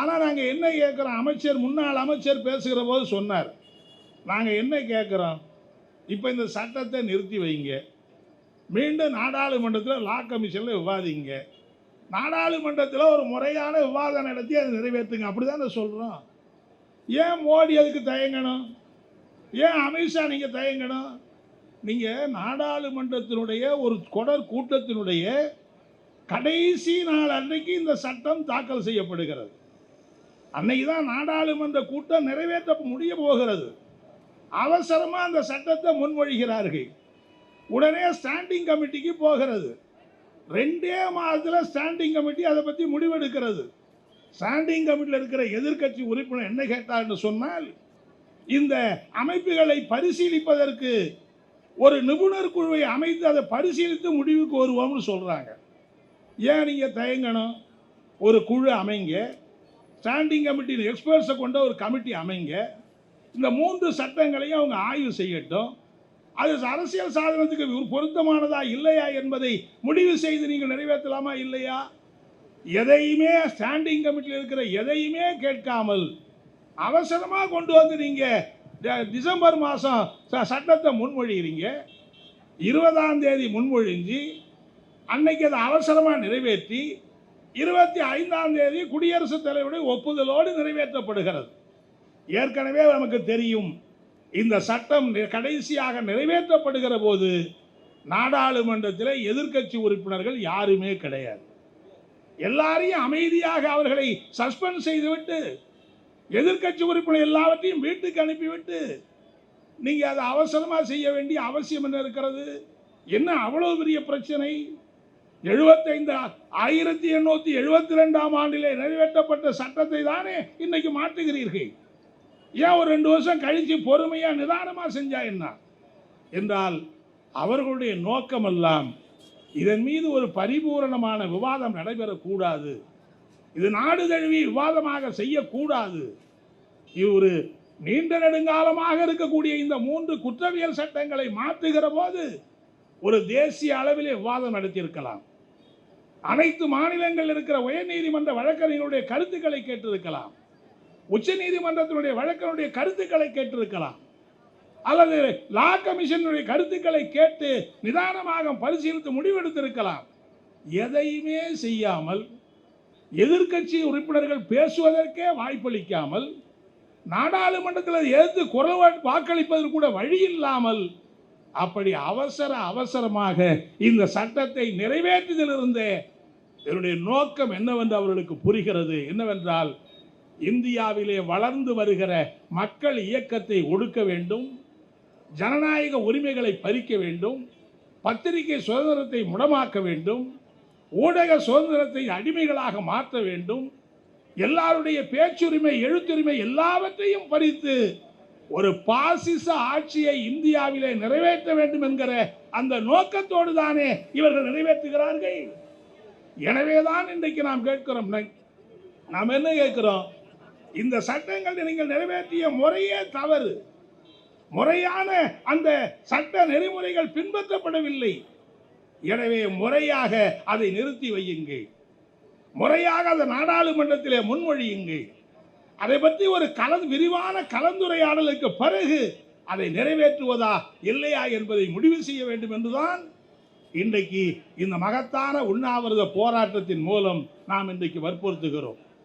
ஆனால் நாங்கள் என்ன கேட்குறோம் அமைச்சர் முன்னாள் அமைச்சர் பேசுகிற போது சொன்னார். நாங்கள் என்ன கேட்குறோம் இப்போ இந்த சட்டத்தை நிறுத்தி வைங்க. மீண்டும் நாடாளுமன்றத்தில் லா கமிஷனில் விவாதிங்க. நாடாளுமன்றத்தில் ஒரு முறையான விவாதம் நடத்தி அதை நிறைவேற்றுங்க. அப்படி தானே சொல்கிறோம் ஏன் மோடி அதுக்கு தயங்கணும்? ஏன் அமித்ஷா நீங்கள் தயங்கணும்? நீங்கள் நாடாளுமன்றத்தினுடைய ஒரு கொடர் கூட்டத்தினுடைய கடைசி நாள் அன்றைக்கு இந்த சட்டம் தாக்கல் செய்யப்படுகிறது. அன்னைக்கு தான் நாடாளுமன்ற கூட்டம் நிறைவேற்ற முடிய போகிறது. அவசரமாக அந்த சட்டத்தை முன்மொழிகிறார்கள். உடனே ஸ்டாண்டிங் கமிட்டிக்கு போகிறது. ரெண்டே மாதத்தில் ஸ்டாண்டிங் கமிட்டி அதை பற்றி முடிவெடுக்கிறது. ஸ்டாண்டிங் கமிட்டியில் இருக்கிற எதிர்க்கட்சி உறுப்பினர் என்ன கேட்டார்னு சொன்னால் இந்த அமைப்புகளை பரிசீலிப்பதற்கு ஒரு நிபுணர் குழுவை அமைத்து அதை பரிசீலித்து முடிவுக்கு வருவோம்னு சொல்கிறாங்க ஏன் நீங்கள் தயங்கணும்? ஒரு குழு அமைங்க. ஸ்டாண்டிங் கமிட்டி எக்ஸ்பர்ட்ஸை கொண்ட ஒரு கமிட்டி அமைங்க. இந்த மூன்று சட்டங்களையும் அவங்க ஆய்வு செய்யட்டும். அது அரசியல் சாதனத்துக்கு பொருத்தமானதா இல்லையா என்பதை முடிவு செய்து நீங்கள் நிறைவேற்றலாமா இல்லையா? எதையுமே ஸ்டாண்டிங் கமிட்டியில் இருக்கிற எதையுமே கேட்காமல் அவசரமாக கொண்டு வந்து நீங்கள் டிசம்பர் மாதம் சட்டத்தை முன்மொழிகிறீங்க இருபதாம் தேதி முன்மொழிஞ்சு அன்னைக்கு அதை அவசரமாக நிறைவேற்றி இருபத்தி ஐந்தாம் தேதி குடியரசுத் தலைவருடைய ஒப்புதலோடு நிறைவேற்றப்படுகிறது. ஏற்கனவே நமக்கு தெரியும் இந்த சட்டம் கடைசியாக நிறைவேற்றப்படுகிற போது நாடாளுமன்றத்தில் எதிர்க்கட்சி உறுப்பினர்கள் யாருமே கிடையாது. எல்லாரையும் அமைதியாக அவர்களை சஸ்பெண்ட் செய்துவிட்டு எதிர்க்கட்சி உறுப்பினர் எல்லாவற்றையும் வீட்டுக்கு அனுப்பிவிட்டு நீங்கள் அதை அவசரமாக செய்ய வேண்டிய அவசியம் என்ன இருக்கிறது? என்ன அவ்வளோ பெரிய பிரச்சனை? எழுபத்தைந்து ஆயிரத்தி எண்ணூற்றி எழுபத்தி ரெண்டாம் ஆண்டிலே நிறைவேற்றப்பட்ட சட்டத்தை தானே இன்னைக்கு மாற்றுகிறீர்கள்? ஏன் ஒரு ரெண்டு வருஷம் கழித்து பொறுமையாக நிதானமாக செஞ்சா என்ன? என்றால் அவர்களுடைய நோக்கமெல்லாம் இதன் மீது ஒரு பரிபூரணமான விவாதம் நடைபெறக்கூடாது. இது நாடு தழுவி விவாதமாக செய்யக்கூடாது. இது ஒரு நீண்ட நெடுங்காலமாக இருக்கக்கூடிய இந்த மூன்று குற்றவியல் சட்டங்களை மாற்றுகிற போது ஒரு தேசிய அளவிலே விவாதம் நடத்தியிருக்கலாம். அனைத்து மாநிலங்கள் இருக்கிற உயர்நீதிமன்ற வழக்கறிஞருடைய கருத்துக்களை கேட்டிருக்கலாம். உச்ச நீதிமன்றத்தினுடைய வழக்கனுடைய கருத்துக்களை கேட்டிருக்கலாம். அல்லது லா கமிஷனுடைய கருத்துக்களை கேட்டு நிதானமாக பரிசீலித்து முடிவெடுத்திருக்கலாம். எதையுமே செய்யாமல் எதிர்க்கட்சி உறுப்பினர்கள் பேசுவதற்கே வாய்ப்பளிக்காமல் நாடாளுமன்றத்தில் எதிர்த்து குரல் வாக்களிப்பதற்கு கூட வழி இல்லாமல் அப்படி அவசர அவசரமாக இந்த சட்டத்தை நிறைவேற்றுவதிலிருந்தே என்னுடைய நோக்கம் என்னவென்று அவர்களுக்கு புரிகிறது. என்னவென்றால் இந்தியாவிலே வளர்ந்து வருகிற மக்கள் இயக்கத்தை ஒடுக்க வேண்டும் ஜனநாயக உரிமைகளை பறிக்க வேண்டும் பத்திரிகை சுதந்திரத்தை முடமாக்க வேண்டும் ஊடக சுதந்திரத்தை அடிமைகளாக மாற்ற வேண்டும் எல்லாருடைய பேச்சுரிமை எழுத்துரிமை எல்லாவற்றையும் பறித்து ஒரு பாசிச ஆட்சியை இந்தியாவிலே நிறைவேற்ற வேண்டும் என்கிற அந்த நோக்கத்தோடு தானே இவர்கள் நிறைவேற்றுகிறார்கள். எனவேதான் இன்றைக்கு நாம் கேட்கிறோம். நாம் என்ன கேட்கிறோம்? இந்த சட்டங்களை நீங்கள் நிறைவேற்றிய முறையே தவறு. முறையான அந்த சட்ட நெறிமுறைகள் பின்பற்றப்படவில்லை. எனவே முறையாக அதை நிறுத்தி வையுங்கள். முறையாக அதை நாடாளுமன்றத்திலே முன்மொழியுங்கள். அதை பற்றி ஒரு கலந்து விரிவான கலந்துரையாடலுக்கு பிறகு அதை நிறைவேற்றுவதா இல்லையா என்பதை முடிவு செய்ய வேண்டும் என்றுதான் இன்றைக்கு இந்த மகத்தான உண்ணாவிரத போராட்டத்தின் மூலம் நாம் இன்றைக்கு வற்புறுத்துகிறோம்.